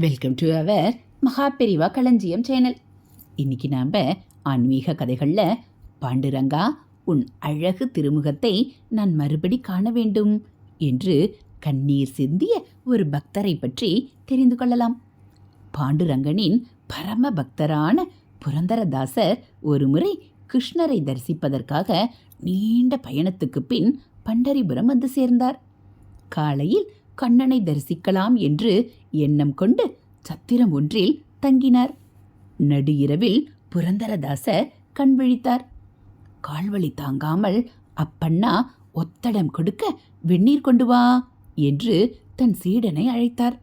Welcome to our Maha Periyava களஞ்சியம் channel இன்னைக்கு நாம் ஆன்மீக கதைகளில் பாண்டுரங்கா உன் அழகு திருமுகத்தை நான் மறுபடி காண வேண்டும் என்று கண்ணீர் சிந்திய ஒரு பக்தரை பற்றி தெரிந்து கொள்ளலாம். பாண்டுரங்கனின் பரம பக்தரான புரந்தரதாசர் ஒருமுறை கிருஷ்ணரை தரிசிப்பதற்காக நீண்ட பயணத்துக்கு பின் பண்டரிபுரம் வந்து சேர்ந்தார். காலையில் கண்ணனை தரிசிக்கலாம் என்று எண்ணம் கொண்டு சத்திரம் ஒன்றில் தங்கினார். நடு இரவில் புரந்தரதாச கண் விழித்தார். கால்வழி தாங்காமல் அப்பண்ணா ஒத்தடம் கொடுக்க வெந்நீர் கொண்டு வா என்று தன் சீடனை அழைத்தார்.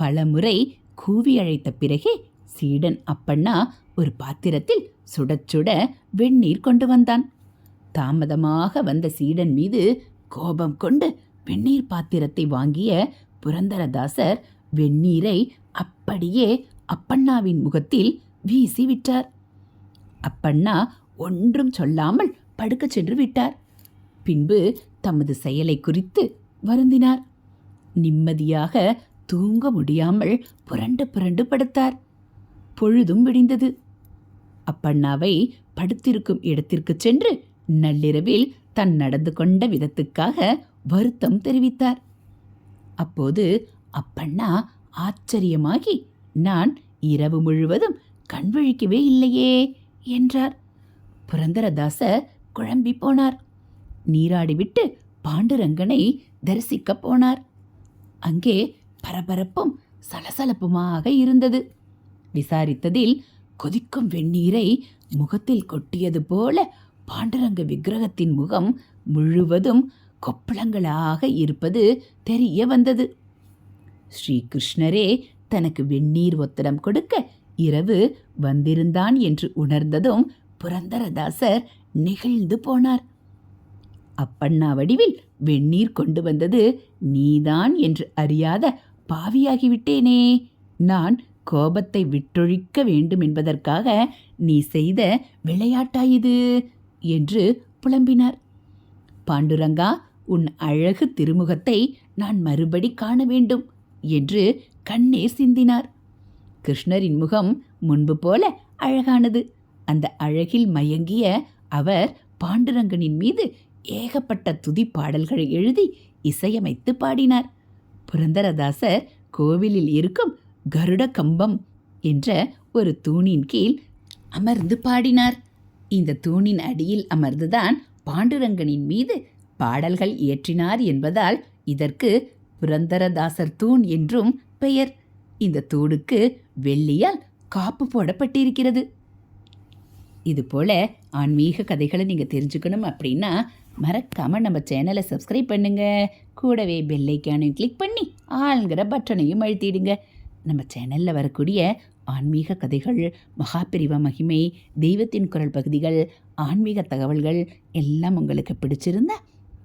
பலமுறை கூவி அழைத்த பிறகே சீடன் அப்பண்ணா ஒரு பாத்திரத்தில் சுடச்சுட வெந்நீர் கொண்டு வந்தான். தாமதமாக வந்த சீடன் மீது கோபம் கொண்டு வெந்நீர் பாத்திரத்தை வாங்கிய புரந்தரதாசர் வெந்நீரை அப்படியே அப்பண்ணாவின் முகத்தில் வீசி விட்டார். அப்பண்ணா ஒன்றும் சொல்லாமல் படுக்கச் சென்று விட்டார். பின்பு தமது செயலை குறித்து வருந்தினார். நிம்மதியாக தூங்க முடியாமல் புரண்டு புரண்டு படுத்தார். பொழுதும் விடிந்தது. அப்பண்ணாவை படுத்திருக்கும் இடத்திற்கு சென்று நள்ளிரவில் தன் நடந்து கொண்ட விதத்துக்காக வருத்தம் தெரிவித்தார். அப்போது அப்பண்ணா ஆச்சரியமாகி நான் இரவு முழுவதும் கண் விழிக்கவே இல்லையே என்றார். புரந்தரதாசர் குழம்பி போனார். நீராடிவிட்டு பாண்டுரங்கனை தரிசிக்கப் போனார். அங்கே பரபரப்பும் சலசலப்புமாக இருந்தது. விசாரித்ததில் கொதிக்கும் வெந்நீரை முகத்தில் கொட்டியது போல பாண்டுரங்க விக்கிரகத்தின் முகம் முழுவதும் கொப்பளங்களாக இருப்பது தெரிய வந்தது. ஸ்ரீகிருஷ்ணரே தனக்கு வெந்நீர் ஒத்தடம் கொடுக்க இரவு வந்திருந்தான் என்று உணர்ந்ததும் புரந்தரதாசர் நெகிழ்ந்து போனார். அப்பண்ணா வடிவில் வெந்நீர் கொண்டு வந்தது நீதான் என்று அறியாத பாவியாகிவிட்டேனே. நான் கோபத்தை விட்டொழிக்க வேண்டும் என்பதற்காக நீ செய்த விளையாட்டாயுது என்று புலம்பினார். பாண்டுரங்கா உன் அழகு திருமுகத்தை நான் மறுபடி காண வேண்டும் என்று கண்ணீர் சிந்தினார். கிருஷ்ணரின் முகம் முன்பு போல அழகானது. அந்த அழகில் மயங்கிய அவர் பாண்டுரங்கனின் மீது ஏகப்பட்ட துதி பாடல்களை எழுதி இசையமைத்து பாடினார். புரந்தரதாசர் கோவிலில் இருக்கும் கருட கம்பம் என்ற ஒரு தூணின் கீழ் அமர்ந்து பாடினார். இந்த தூணின் அடியில் அமர்ந்துதான் பாண்டுரங்கனின் மீது பாடல்கள் இயற்றினார் என்பதால் இதற்கு புரந்தரதாசர் தூண் என்றும் பெயர். இந்த தூணுக்கு வெள்ளியால் காப்பு போடப்பட்டிருக்கிறது. இதுபோல ஆன்மீக கதைகளை நீங்கள் தெரிஞ்சுக்கணும் அப்படின்னா மறக்காமல் நம்ம சேனலை சப்ஸ்கிரைப் பண்ணுங்க. கூடவே பெல்லைக்கானையும் கிளிக் பண்ணி ஆளுங்கிற பட்டனையும் அழுத்திடுங்க. நம்ம சேனலில் வரக்கூடிய ஆன்மீக கதைகள் மகாபிரிவ மகிமை தெய்வத்தின் குரல் பகுதிகள் ஆன்மீக தகவல்கள் எல்லாம் உங்களுக்கு பிடிச்சிருந்தா